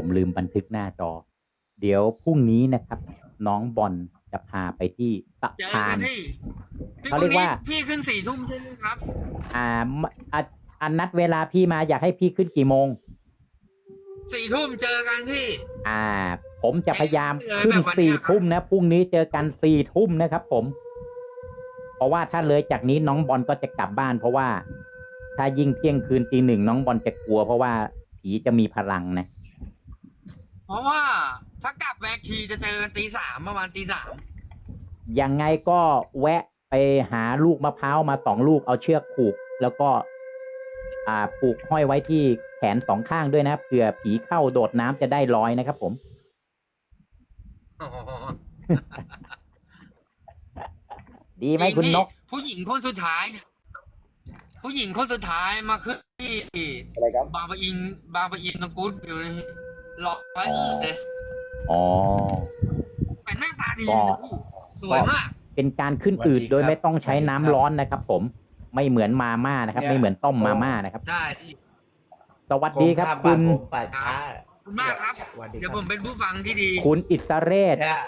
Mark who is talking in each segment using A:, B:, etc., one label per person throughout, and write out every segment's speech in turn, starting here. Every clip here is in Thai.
A: ผมลืมบันทึกหน้าจอ เดี๋ยวพรุ่งนี้นะครับ น้องบอลจะพาไปที่สะ
B: เจอ
A: พา
B: กันนที่พี่
A: เขาเรียกว่า
B: พี่ขึ้นสี่ทุ่มใช่ไหมครับ
A: อ่าอะอันนัดเวลาพี่มาอยากให้พี่ขึ้นกี่โมง
B: สี่ทุ่มเจอกันที่
A: อ่า ผมจะพยายาม
B: เลย
A: ขึ้น
B: แบบวันเนี้
A: สี่
B: ยครับ
A: ทุ่มนะพรุ่งนี้เจอกันสี่ทุ่มนะครับ ผม เพราะว่าถ้าเลยจากนี้น้องบอลก็จะกลับบ้าน เพราะว่า ถ้ายิ่งเที่ยงคืนตีหนึ่งน้องบอลจะกลัว เพราะว่าผีจะมีพลังนะ
B: เพราะว่าถ้ากลับแวกทีจะเจอกันตีสามประมาณตีสาม
A: ยังไงก็แวะไปหาลูกมะพร้าวมาสองลูกเอาเชือกผูก แล้วก็ อ่าผูกห้อยไว้ที่แขนสองข้างด้วยนะเผื่อผีเข้าโดดน้ำจะได้ลอยนะครับผมดีไหมคุณนก
B: ผู้หญิงคนสุดท้ายเนี่ย ผู้หญิงคนสุดท้ายมาขึ้นที่
A: อะไรครับ
B: บางปะอินบางปะอินตรงกูดอยู่เลย หลอกไว้อีกเลย
A: อ๋อ
B: แต่หน้าตาดี
A: ก็
B: นะพี่สวยมาก
A: เป็นการขึ้นอืดโดยไม่ต้องใช้น้ำร้อนนะครับ ผม ไม่เหมือนมาม่านะครับ ไม่เหมือนต้มมาม่านะครับ
B: ใช่พี่
A: สวัสดีครับ
C: ผม
A: คุณ
C: ทำผมป่าช้า
B: ขอบคุณมากครับ
C: สวัสดี
B: เดี๋ยว
C: ค
B: ผ
C: รับ
B: มเป็นผู้ฟังที่ดี
A: คุณอิสระเรศ
C: เนี่ย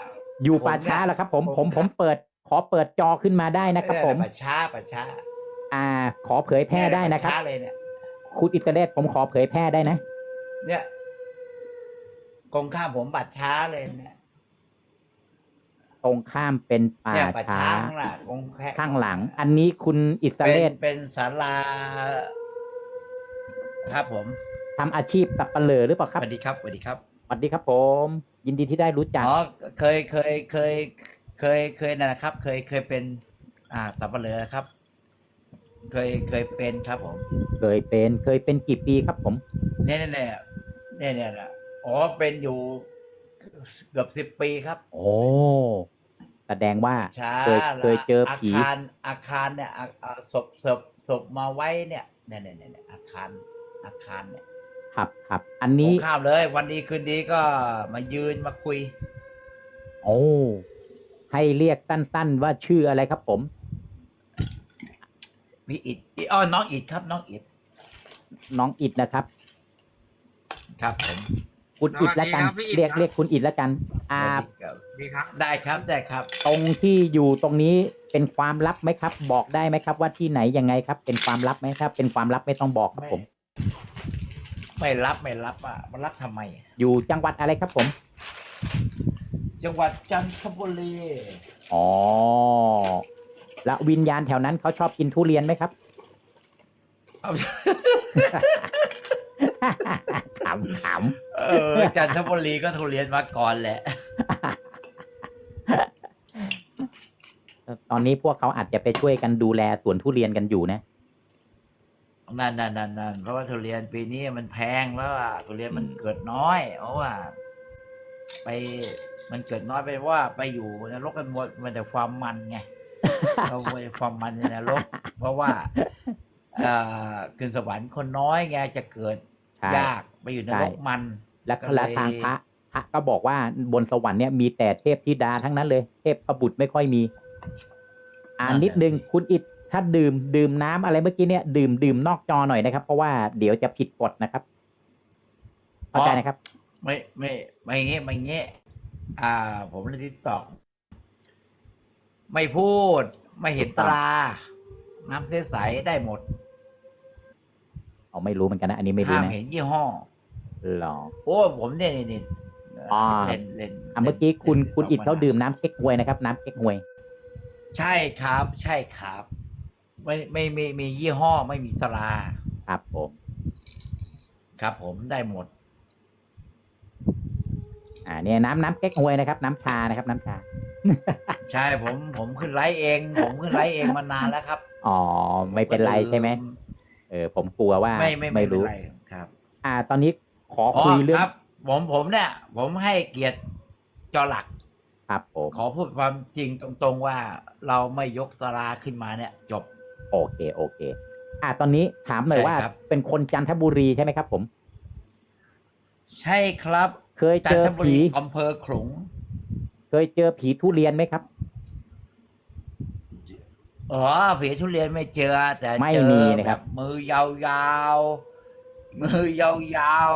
A: อยู่
C: ผม
A: ป่าช้า
C: เนี่ย
A: แล้วครับ ผม
C: ผม
A: ผมผมเปิด ขอเปิดจอขึ้นมาได้นะครับ ผม
C: ป่าช้าป่าช้า
A: อ่า ขอเผยแพร่ได้นะครับ
C: ป่าช้าเลยเนี่ย
A: คุณอิสระเรศผมขอเผยแพร่ได้นะ
C: เนี่ย กองข้ามผมป่าช้าเลยเนี่ย
A: ตรงข้ามเป็นป่า
C: เนี่ยป่า
A: ช้า
C: ช้าข้างหลังกองแค่
A: ข้างหลัง อันนี้คุณอิสระ
C: เป็
A: เร
C: น
A: ศ
C: เป็นศาลา ครับผม
A: ทำอาชีพสับปะเลอหรือเปล่าค
C: ส
A: รับ
C: วัสดีครับสวัสดีครับ
A: สวัสดีครับผม ยินดีที่ได้รู้จัก
C: อ๋อ เคย เคย เคย เคย เคยนั่นนะครับ เคย เคยเป็น อ่า สับปะเลอครับ เคย เคยเป็นครับผม
A: เคยเป็นเคยเป็นกี่ปีครับผม
C: เนี่ยเนี่ยเนี่ยเนี่ยเนี่ยเนี่ย อ๋อเป็นอยู่เกือบสิบปีครับ
A: โอ้แสดงว่า
C: ช้า
A: เคยเคยเจอผี
C: อาคารอาคารเนี่ยอาอาศพศพศพมาไว้เนี่ยเนี่ยเนี่ยเนี่ยเนี่ยอาคารอาคารเนี่ย
A: ครับครับ อัน
C: ผ
A: นี้
C: มข้ามเลย วันดีคืนดีก็มายืนมาคุย
A: โอ้ให้เรียกสั้นๆว่าชื่ออะไรครับผม
C: มีอิดอิอ๋อน้องอิดครับ น้องอิด
A: น้องอิดนะครับ
C: ครับผม
A: คุณอิดแล้วกัน
B: สวัสดีครับพี่อิฐ
A: เรียก
B: ครับ
A: เรียกคุณอิดแล้วกัน อ่า
C: สวัสดีครับ
B: ดีครับ
C: ได้ครับได้ครับ
A: ตรงที่อยู่ตรงนี้เป็นความลับไหมครับ บอกได้ไหมครับ ว่าที่ไหนยังไงครับ เป็นความลับไหมครับ เป็นความลับไม่ต้องบอกครับผม
C: ไม่รับไม่รับอะมันรับทำไม
A: อยู่จังหวัดอะไรครับผม
C: จังหวัดจันทบุรี
A: อ๋อ แล้ววิญญาณแถวนั้นเขาชอบกินทุเรียนไหมครับ
C: เอา
A: ขำข
C: เออจันทบุรีก็ทุเรียนมาก่อนแหละำ
A: ตอนนี้พวกเขาอาจจะไปช่วยกันดูแลสวนทุเรียนกันอยู่นะ
C: นั่นนั่นนั่นนั่นเพราะว่าทุเรียนปีนี้มันแพงแล้วอะทุเรียนมันเกิดน้อย เพราะว่า ไปมันเกิดน้อยไปว่า ไปอยู่นรกกันหมดมันแต่ความมันไง เราไปความมันในนรกเพราะว่าเอ่อขึ้นสวรรค์คนน้อยไงจะเกิด
A: ใช่
C: ยากไปอยู่นรกมัน
A: และ
C: ก็เลย
A: และทางพระพระก็บอกว่าบนสวรรค์เนี่ยมีแต่เทพธิดาทั้งนั้นเลย เทพประบุตรไม่ค่อยมี อ่านนิดนึงคุณอิดถ้าดื่มดื่มน้ำอะไรเมื่อกี้เนี่ยดื่มดื่มนอกจอหน่อยนะครับ เพราะว่าเดี๋ยวจะผิดกฎนะครับเข้าใจนะครับ
C: ไม่ไม่ไม่เงี้ยไม่เงี้ยอ่า ผมเลยที่ตอกไม่พูด ไม่เห็นตรา น้ำใสๆได้หมด
A: เอาไม่รู้เหมือนกันนะ อันนี้ไม่รู้
C: ห้าม
A: นะ
C: เห็นยี่ห้อ
A: หรอ
C: โอ้ผมเนี่ยนี่นี่
A: อ่า
C: เล่นเล่น
A: อะเมื่อกี้คุณ
C: ล่น
A: คุณอิดเขา
C: ม
A: ดื่มน้ำเก๊กฮวยนะครับ น้ำเก๊กฮวย
C: ใช่ครับ ใช่ครับ ไม่ไม่ไม่มียี่ห้อไม่มีตรา
A: ครับผม
C: ครับ ผมได้หมด
A: อ่าเนี่ยน้ำน้ำเก๊กฮวยนะครับ น้ำชานะครับ น้ำชา
C: ใช่ผมผมขึ้นไลฟ์เอง ผมขึ้นไลฟ์เองมานานแล้วครับ
A: อ๋อ ไม่เป็นไรใช่ไหม เออผมกลัวว่า
C: ไม่ไม่ไม่
A: ไม่
C: รู้
A: รู้
C: ไรครับ
A: อ่า ตอนนี้ขอ
C: อ๋อ
A: คุยเรื่อ
C: ค
A: ง
C: รับ ผมผมเนี่ย ผมให้เกียรติจอหลัก
A: ครับผม
C: ขอพูดความจริงตรงๆว่าเราไม่ยกตราขึ้นมาเนี่ย จบ
A: โอเคโอเค อ่าตอนนี้ถามหน่อย
C: ใช่
A: ว่า
C: ครับ
A: เป็นคนจันทบุรีใช่ไหมครับ ผม
C: ใช่ครับ
A: เคย
C: จั
A: เจ
C: น
A: อ
C: ทบุ
A: ผี
C: รีอำเภอขลุง
A: เคยเจอผีทุเรียนไหมครับ
C: อ๋อผีทุเรียนไม่เจอ แต่
A: ไม่
C: เจอ
A: มีนะครับ
C: แมือยาวๆมือยาว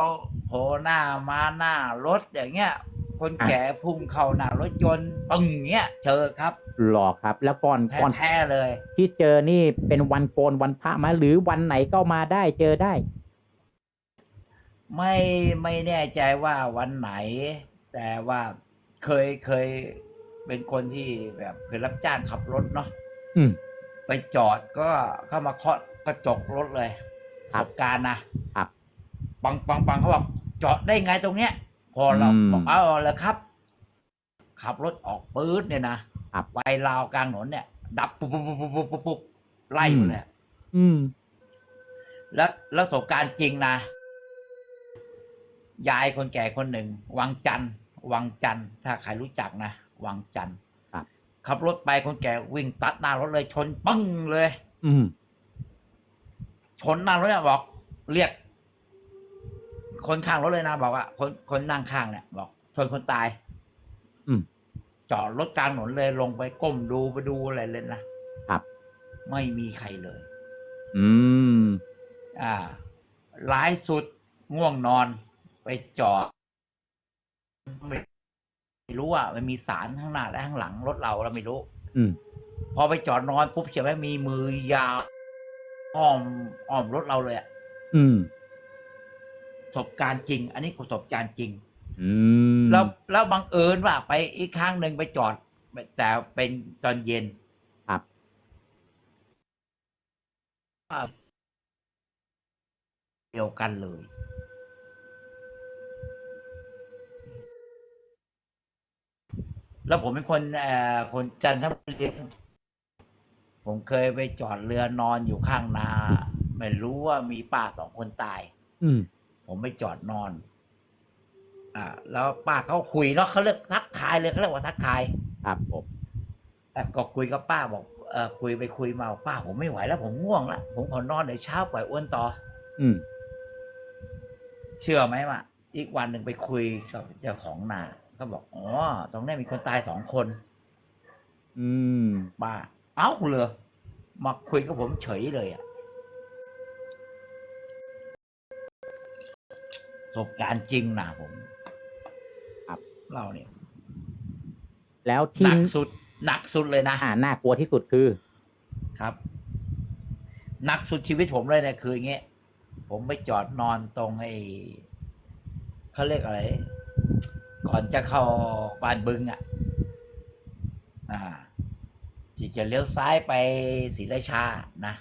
C: โผล่หน้ามาหน้ารถอย่างเงี้ย คนแก่พุ่งเข้าหน้ารถยนต์ปึ้งเงี้ยเจอครับ
A: หรอครับ แล้วก่อนก่อน
C: แท้ๆเลย
A: ที่เจอนี่เป็นวันโกนวันพระมาหรือวันไหนก็มาได้เจอได้
C: ไม่ไม่แน่ใจว่าวันไหน แต่ว่าเคยเคยเป็นคนที่แบบเคยรับจ้างขับรถเนาะ
A: อืม
C: ไปจอดก็เข้ามาเคาะกระจกรถเลย
A: ค
C: ป
A: รับ
C: ระสบการณ์นะครับ ปังปังปังเขาบอกจอดได้ไงตรงเนี้ย พอเรา
A: อืม
C: บอกเอาเลยครับ ขับรถออกปื๊ดเนี่ยนะครับ ไปลาวกลางถนนเนี่ย ดับปุ๊บปุ๊บปุ๊บปุ๊บปุ๊บปุ๊บไล่อยู่เลย
A: อืม
C: แล้วแล้วประสบการณ์จริงนะยายคนแก่คนหนึ่ง วังจันทร์วังจันทร์ถ้าใครรู้จักนะวังจันทร์
A: ครับ
C: ขับรถไปคนแก่วิ่งตัดหน้ารถเลยชนปึ้งเลย
A: อืม
C: ชนหน้ารถเนี่ยบอก เรียก คนข้างรถเลยนะบอกว่าคนคนนั่งข้างเนี่ย บอกชนคนตาย
A: อืม
C: จอดรถกลางถนนเลยลงไปก้มดูไปดูอะไรเลยนะครับ ไม่มีใครเลย
A: อืม
C: อ่าร้ายสุดง่วงนอน ไปจอด ไม่ไม่รู้ว่ามันมีสารข้างหน้าและข้างหลังรถเราเราไม่รู้
A: อืม
C: พอไปจอดนอนปุ๊บใช่ไหมมีมือยาวอ้อมอ้อมรถเราเลยอะ
A: อืม
C: ประสบการณ์จริง อันนี้ประสบการณ์จริง
A: อืม
C: แล้วแล้วบังเอิญว่าไปอีกครั้งหนึ่งไปจอด แต่เป็นตอนเย็น
A: ครับ
C: อ่าเดียวกันเลย แล้วผมเป็นคนเอ่อคนจันทบุรีผมเคยไปจอดเรือนอนอยู่ข้างนา ไม่รู้ว่ามีป้าสองคนตาย
A: อืม
C: ผมไปจอดนอน อ่า แล้วป้าเขาคุยเนาะเขาเรียกทักทายเลยเขาเรียกว่าทักทาย
A: ครับผม
C: แต่ก็คุยกับป้าบอกเออคุยไปคุยมาบอกป้าผมไม่ไหวแล้วผมง่วงแล้วผมขอนอนเดี๋ยวเช้าปล่อยอ้วนต่อ
A: อืม
C: เชื่อไหมว่าอีกวันหนึ่งไปคุยกับเจ้าของนา ก็บอกอ๋อตรงนี้มีคนตายสองคน
A: อืม
C: ป้าเอ้าเลยมาคุยกับผมเฉยเลยอะประสบการณ์จริงนะผม
A: ครับ
C: เราเนี่ย
A: แล้ว
C: ห
A: ที่
C: นักสุด หนักสุดเลยนะ
A: อ่าน่ากลัวที่สุดคือ
C: ครับ หนักสุดชีวิตผมเลยเนี่ยคืออย่างเงี้ยผมไปจอดนอนตรงไอ้เขาเรียกอะไร ก่อนจะเข้าบานบึงอะอ่าที่จะเลี้ยวซ้ายไปศรีราชานะ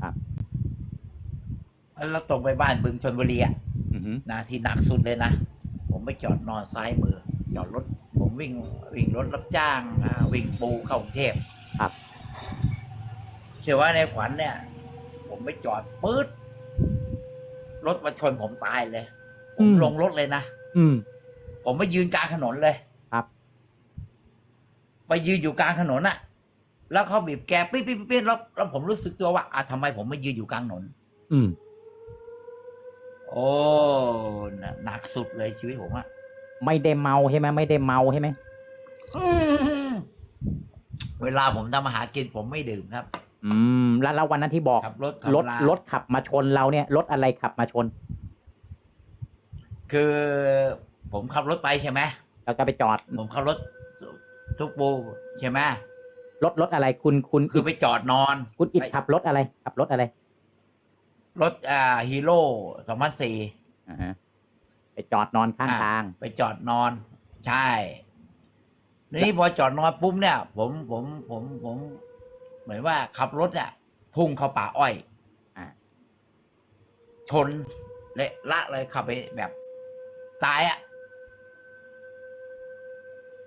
C: ครับแล้วตรงไปบ้านบึงชนบุรีอะ
A: อือหือ
C: นะที่หนักสุดเลยนะ ผมไปจอดนอนซ้ายมือ จอดรถ ผมวิ่งวิ่งรถรับจ้างอ่าวิ่งปูเข้ากรุงเทพ
A: ครับ
C: เชื่อว่าในขวัญเนี่ย ผมไปจอดปื๊ดรถมาชนผมตายเลย ผมลงรถเลยนะ
A: อืม
C: ผมไปยืนกลางถนนเลย
A: ครับ
C: ไปยืนอยู่กลางถนนอะแล้วเขาบีบแกปิ๊ดปิ๊ดปิ๊ดปิ๊ดแล้วแล้วผมรู้สึกตัวว่าอะทำไมผมไม่ยืนอยู่กลางถนน
A: อืม
C: โอ้น่ะหนักสุดเลยชีวิตผมอะ
A: ไม่ได้เมาใช่ไหมไม่ได้เมาใช่ไหม
C: อืมเวลาผมทำอาหารกินผมไม่ดื่มครับ
A: อืม แล้วแล้ววันนั้นที่บอก
C: ขับรถขับ
A: รถ
C: ลาร
A: ถขับมาชนเราเนี่ยรถอะไรขับมาชน
C: คือ ผมขับรถไปใช่ไหม
A: แล้วก็ไปจอด
C: ผมขับรถทุกปูใช่ไหม
A: รถรถอะไรคุณคุณ
C: คือไปจอดนอน
A: คุณอิด
C: ไป
A: ขับรถอะไรขับรถอะไร
C: รถอ่าฮีโร่สองพันสี่
A: อ่าฮะไปจอดนอนข้าง
C: อะ
A: ทาง
C: ไปจอดนอน ใช่ทีนี้พอจอดนอนปุ๊บเนี่ย ผมผมผมผม เหมือนว่าขับรถเนี่ยพุ่งเข้าป่าอ้อย
A: อ่า
C: ชนเละละเลยขับไปแบบตายอะ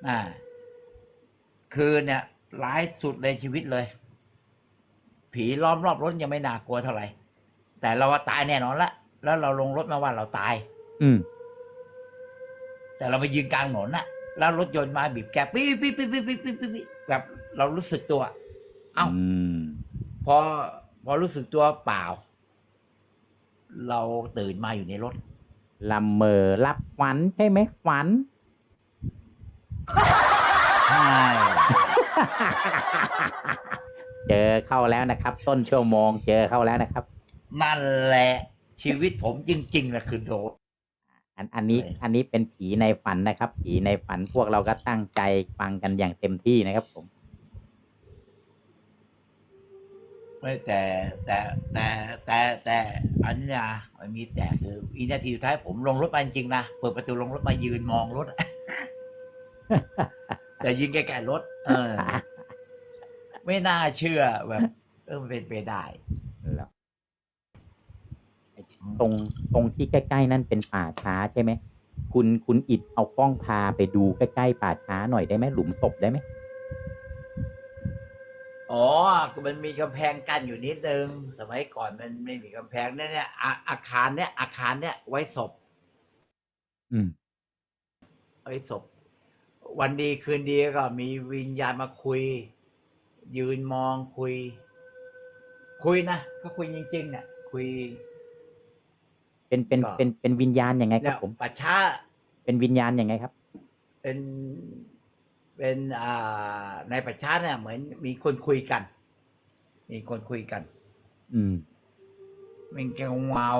C: อ่า คือเนี่ยร้ายสุดในชีวิตเลย ผีล้อมรอบรถยังไม่น่ากลัวเท่าไหร่ แต่เราว่าตายแน่นอนละแล้วเราลงรถมาว่าเราตาย
A: อืม
C: แต่เราไปยืนกลางถนนน่ะ แล้วรถยนต์มาบีบแกปี๊ปี้ปี๊ปี๊ปี๊ปี๊ปี้แบบเรารู้สึกตัว เอ้าพอพอรู้สึกตัวเปล่า เราตื่นมาอยู่ในรถ
A: ลำเมอรับฝันใช่ไหมฝัน
C: ใช่
A: เจอเข้าแล้วนะครับ ต้นชั่วโมง เจอเข้าแล้วนะครับ
C: นั่นแหละ ชีวิตผมจริงๆแหละคือโดน
A: อันอันอันนี้
C: ใช่
A: อันนี้เป็นผีในฝันนะครับ ผีในฝันพวกเราก็ตั้งใจฟังกันอย่างเต็มที่นะครับ ผม
C: ไม่แต่แต่แต่แต่แต่อันนี้นะมันมีแต่คืออีนาทีสุดท้ายผมลงรถมาจริงๆนะเปิดประตูลงรถมายืนมองรถ แต่ยืนใกล้ๆรถ เออ ไม่น่าเชื่อแบบเออมันเป็นไปได้
A: แล้วไอ้ตรงตรงที่ใกล้ๆนั่นเป็นป่าช้าใช่ไหมคุณคุณอิดเอากล้องพาไปดูใกล้ๆป่าช้าหน่อยได้ไหมหลุมศพได้ไหม
C: อ๋อ มันมีกำแพงกั้นอยู่นิดนึง สมัยก่อนมันไม่มีกำแพงเนี่ยเนี่ยอาอาคารเนี่ย อาคารเนี่ยไว้ศพ
A: อืม
C: ไว้ศพ วันดีคืนดีก็มีวิญญาณมาคุย ยืนมองคุย คุยนะก็คุยจริงๆเนี่ยคุย
A: เป็นเป็น
C: ก็
A: เป็นเป็นวิญญาณยังไงค
C: แล้
A: รับ
C: ว
A: ผม
C: ป่าช้า
A: เป็นวิญญาณยังไงครับ
C: เป็นเป็นอ่าในป่าช้าเนี่ยเหมือนมีคนคุยกัน มีคนคุยกัน
A: อืม
C: มันแกวาว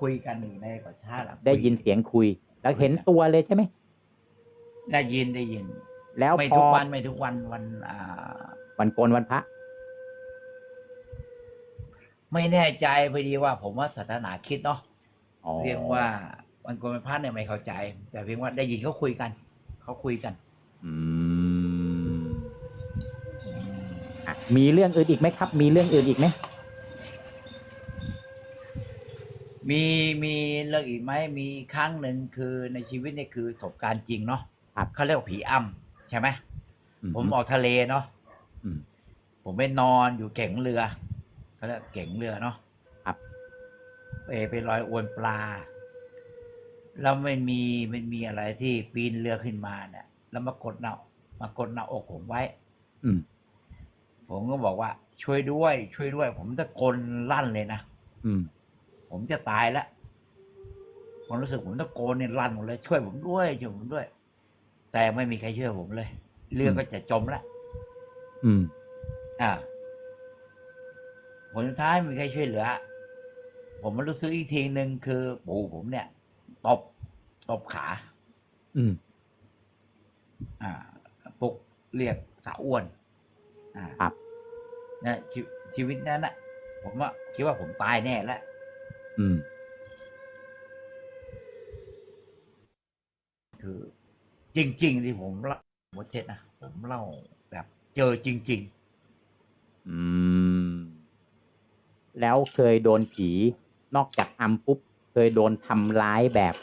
C: คุยกันอยู่ในป่าช้าล่ะ
A: ได้ยินเสียงคุย แล้วเห็นตัวเลยใช่ไหม
C: ได้ยินได้ยิน
A: แล้ว
C: ไม่
A: พ
C: ทุ
A: อก
C: วันไม่ทุกวันวันอ่า
A: วันโกนวันพระ
C: ไม่แน่ใจพอดีว่า ผมว่าศาสนาคริดเนาะ
A: อ๋อ
C: เรียกว่าวันโกนวันพระเนี่ยไม่เข้าใจ แต่เพียงว่าได้ยินเขาคุยกันเขาคุยกัน
A: อืมอะมีเรื่องอื่นอีกไหมครับ มีเรื่องอื่นอีกไหม
C: มีมีเรื่องอีกไหมมีครั้งหนึ่งคือในชีวิตเนี่ยคือประสบการณ์จริงเนาะ
A: ครับ
C: เขาเรียกว่าผีอ้ำใช่ไหมผมออกทะเลเนาะ
A: อืม
C: ผมไปนอนอยู่เก่งเรือเขาเรียกเก่งเรือเนาะ
A: ครับ
C: ไปไปลอยอวนปลา แล้วไม่มีไม่มีอะไรที่ปีนเรือขึ้นมาเนี่ย แล้วมากดหน้ามากดหน้าอกผมไว้
A: อืม
C: ผมก็บอกว่าช่วยด้วย ช่วยด้วย ผมตะโกนลั่นเลยนะ
A: อืม
C: ผมจะตายแล้วผมรู้สึกผมตะโกนเนี่ยลั่นหมดเลยช่วยผมด้วยช่วยผมด้วย แต่ไม่มีใครช่วยผมเลย เรือก็จะจมแล้ว
A: อืม
C: อ่าผลสุดท้ายไม่มีใครช่วยเหลือ ผมมารู้สึกอีกทีหนึ่งคือปู่ผมเนี่ยตบตบขา
A: อืม
C: อ่าปลุกเรียกสาวอ้วน อ่า
A: ครับ
C: นะชีชีวิตนั้นนะผมว่าคิดว่าผมตายแน่แล้ว
A: อืม
C: คือ จริง ๆ ที่ผมเล่าหมดเท็จนะผมเล่าแบบ เจอจริง
A: อืม แล้วเคยโดนผีนอกจากอำปุ๊บ เคยโดนทำร้ายแบบ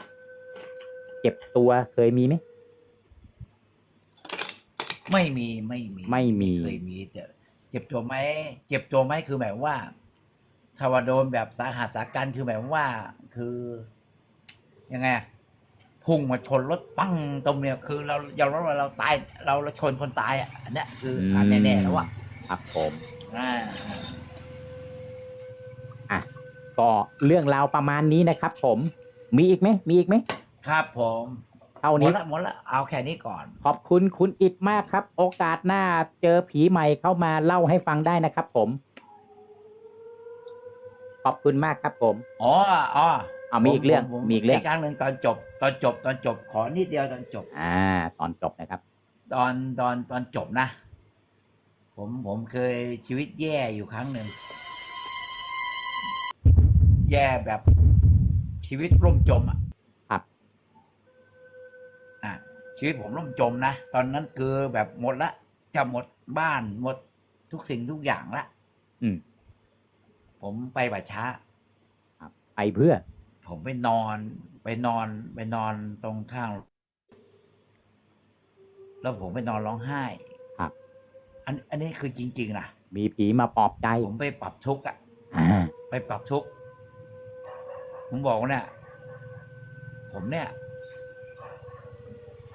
A: เจ็บตัวเคยมีไหม
C: ๆ ไม่มีไม่มี
A: ไม่มี
C: เคยมีแต่เจ็บตัวไหมเจ็บตัวไหมคือหมายว่าถ้าว่าโดนแบบสาหัสสากันคือหมายว่า คือยังไงอะ พุ่งมาชนรถปั้งตรงเนี้ยคือเราเราเราเราตายเราเราชนคนตายอะอันเนี้ยคืออันแน่ๆแล้วอะ
A: ครับผม
C: อ่า
A: อะก็เรื่องราวประมาณนี้นะครับ ผม มีอีกไหมมีอีกไหม
C: ครับผม
A: เท่า
C: หม
A: นี้
C: ดละหมดละเอาแค่นี้ก่อน
A: ขอบคุณคุณอิดมากครับ โอกาสหน้าเจอผีใหม่เข้ามาเล่าให้ฟังได้นะครับผม ขอบคุณมากครับผม
C: อ๋ออ๋อ
A: เอามีอีกเรื่อง
C: ผผ
A: มีอีกเรื่อง
C: ครั้งหนึ่งตอนจบ ตอนจบตอนจบขอนิดเดียวตอนจบ
A: อ่า ตอนจบนะครับ
C: ตอนตอนตอนจบนะ ผมผมเคยชีวิตแย่อยู่ครั้งหนึ่ง แย่แบบชีวิตร่มจมอะ
A: ครับ
C: อะชีวิตผมร่มจมนะ ตอนนั้นคือแบบหมดละ จะหมดบ้านหมดทุกสิ่งทุกอย่างละ
A: อืม
C: ผมไปป่าช้า
A: ครับไปเพื่อ
C: ผมไปนอน ไปนอน ไปนอนตรงข้าง แล้วผมไปนอนร้องไห้
A: ครับ
C: อัน อันนี้คือจริง ๆนะ
A: มีผีมาปลอบใจ
C: ผมไปปรับทุกข์อะ
A: อ่า
C: ไปปรับทุกข์ผมบอกว่าเนี่ยผมเนี่ย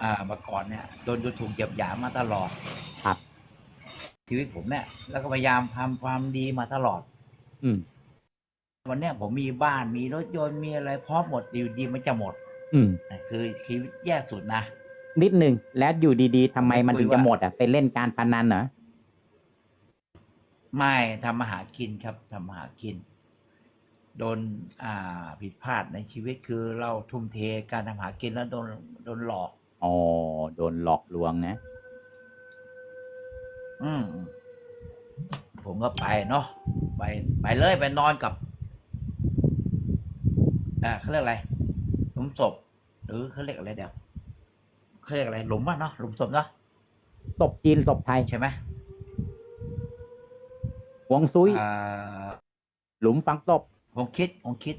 C: อ่าเมื่อก่อนเนี่ยโดนดูถูกเหยียบหยามมาตลอด
A: ครับ
C: ชีวิตผมเนี่ย แล้วก็พยายามทำความดีมาตลอด
A: อืม
C: วันเนี้ยผมมีบ้านมีรถยนต์มีอะไรพร้อมหมดอยู่ดีมันจะหมด
A: อืม
C: นะคือชีวิตแย่สุดนะ
A: นิดหนึ่งแล้วอยู่ดีๆทำไมมัน
C: คุย
A: ถึงจะ
C: ว่า
A: หมดอะไปเล่นการพนันเหรอ
C: ไม่ทำมาหากินครับทำมาหากิน โดนอ่าผิดพลาดในชีวิตคือเราทุ่มเทการทำหากินแล้วโดนโดนหลอก
A: อ๋อโดนหลอกลวงนะ
C: อืม ผมก็ไปเนาะไปไปเลยไปนอนกับ อ่าเขาเรียกอะไรหลุมศพหรือเขาเรียกอะไรเดี๋ยวเขาเรียกอะไรหลุมวะเนาะหลุมศพเนาะ
A: ศพจีนศพไทย
C: ใช่ไหม
A: หวงซุย
C: อ่า
A: หลุมฝังศพ
C: ผมคิดผมคิด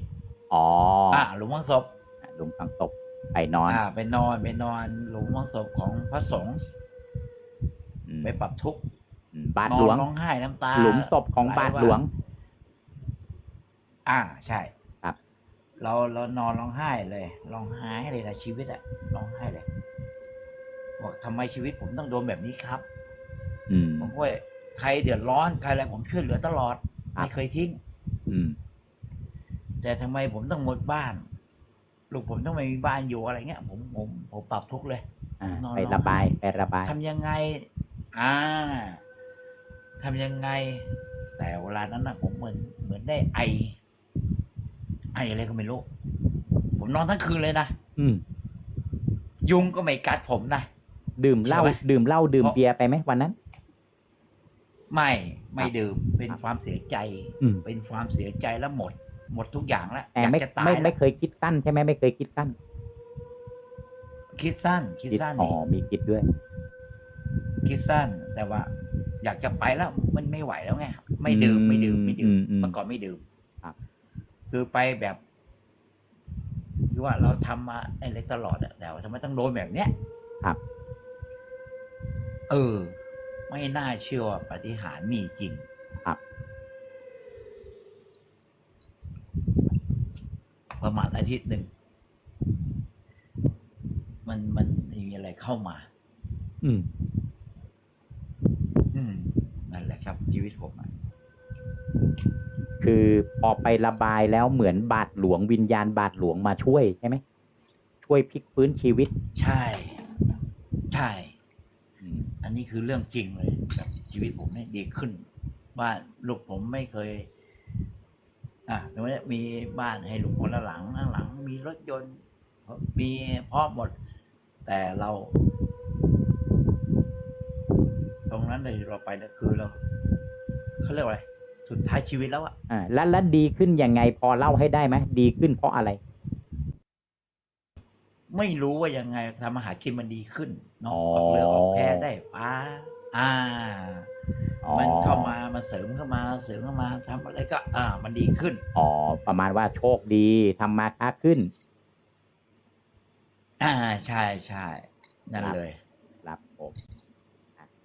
A: อ๋อ
C: อ่าหลุมฝังศพ
A: หลุมฝังศพไปนอน
C: อ่าไปนอนไปนอนหลุมฝังศพของพระสงฆ์
A: อืม
C: ไปปรับทุกข์
A: อืมบาท
C: นอ
A: หล
C: น
A: วง
C: ร้องไห้น้ำตา
A: หลุมศพของบาทหลวง
C: อ่าใช่
A: ครับ
C: เราเรานอนร้องไห้เลยร้องไห้เลยนะชีวิตอะร้องไห้เลยบอกทำไมชีวิตผมต้องโดนแบบนี้ครับ
A: อืม
C: ผมว่าใครเดือดร้อนใครอะไรผมช่วยเหลือตลอด
A: ครับ
C: ไม่เคยทิ้ง
A: อืม
C: แต่ทำไมผมต้องหมดบ้าน ลูกผมต้องไม่มีบ้านอยู่อะไรเงี้ย ผมผมผมปรับทุกข์เลย
A: อ่า น
C: อน
A: ไประบาย
C: ร้องไห้
A: ไประบาย
C: ทำยังไง อ่าทำยังไง แต่เวลานั้นนะผมเหมือนเหมือนได้ไอ ไออะไรก็ไม่รู้ ผมนอนทั้งคืนเลยนะ
A: อืม
C: ยุงก็ไม่กัดผมนะ
A: ดื่มเหล้า
C: ใช่ไหม
A: ดื่มเหล้าดื่ม
C: เพราะ
A: เบียร์ไปไหมวันนั้น
C: ไม่ไม่
A: ครับ
C: ดื่มเป็น
A: ครับ
C: ความเสียใจ
A: อืม
C: เป็นความเสียใจแล้วหมด หมดทุกอย่างแล้ว
A: แต่
C: อยาก
A: ไม่
C: จะตาย
A: ไม่
C: แล้ว
A: ไม่เคยคิดสั้นใช่ไหมไม่เคยคิดสั้น
C: คิดสั้น คิดสั้น
A: อ๋อ
C: นี่
A: มีคิดด้วย
C: คิดสั้น แต่ว่า อยากจะไปแล้วมันไม่ไหวแล้วไงไม่ดื่มไม่ดื่มไม่ดื่ม
A: อืมอืม
C: เมื่อก่อนไม่ดื่ม
A: ครับ
C: คือไปแบบคือว่าเราทำมาอะไรตลอดอะแต่ว่าทำไมต้องโดนแบบเนี้ย
A: ครับ
C: เออ ไม่น่าเชื่อว่าปาฏิหารย์มีจริง
A: ครับ
C: ประมาณอาทิตย์หนึ่ง มันมันมีอะไรเข้ามา
A: อืม
C: อืม นั่นแหละครับ ชีวิตผมอะ
A: คือพอไประบายแล้วเหมือนบาทหลวงวิญญาณบาทหลวงมาช่วยใช่ไหมช่วยพลิกฟื้นชีวิต
C: ใช่ ใช่
A: อืม
C: อันนี้คือเรื่องจริงเลยกับชีวิตผมเนี่ยดีขึ้น บ้านลูกผมไม่เคย อะตรงนี้มีบ้านให้ลูกคนละหลังข้างหลัง มีรถยนต์ มีพร้อมหมด แต่เรา ตรงนั้นเลยเราไปเนี่ยคือเราเขาเรียกว่าอะไร สุดท้ายชีวิตแล้วอะ
A: อ่าแล้วแล้วดีขึ้นยังไงพอเล่าให้ได้ไหมดีขึ้นเพราะอะไร
C: ไม่รู้ว่ายังไงทำอาหารกินมันดีขึ้นเนาะ
A: อ๋อ
C: ออกเรือออกแพได้ปลาอ่า
A: อ๋อ
C: มันเข้ามามาเสริมเข้ามาเสริมเข้ามาทำอะไรก็ อ่า มันดีขึ้น
A: อ๋อประมาณว่าโชคดีทำมาค้าขึ้น
C: อ่าใช่ใช่นั่น
A: ครับ
C: เลย
A: ครับผมอะ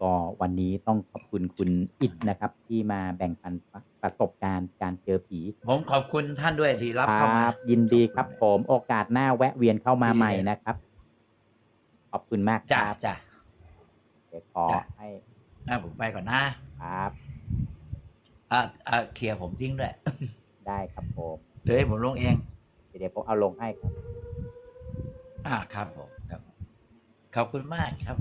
A: ก็วันนี้ต้องขอบคุณคุณอิดนะครับ ที่มาแบ่งปันประสบการณ์การเจอผี
C: ผมขอบคุณท่านด้วยที่รับ
A: ค
C: เข้ามา
A: รับยินดีครับผมโอกาสหน้าแวะเวียนเข้ามา
C: ดี
A: ใหม่นะครับ ขอบคุณมากค
C: จ้า
A: รับ
C: จ้า
A: เดี๋ยวขอ
C: จ้ะ
A: ให้
C: อ่าผมไปก่อนนะครับ อ่าอ่าเคลียร์ผมทิ้งด้วย
A: ได้ครับผม
C: เดี๋ยวให้ผมลงเอง
A: เดี๋ยวผมเอาลงให้ครับ
C: อ่าครับผมครับ ขอบคุณมากครับ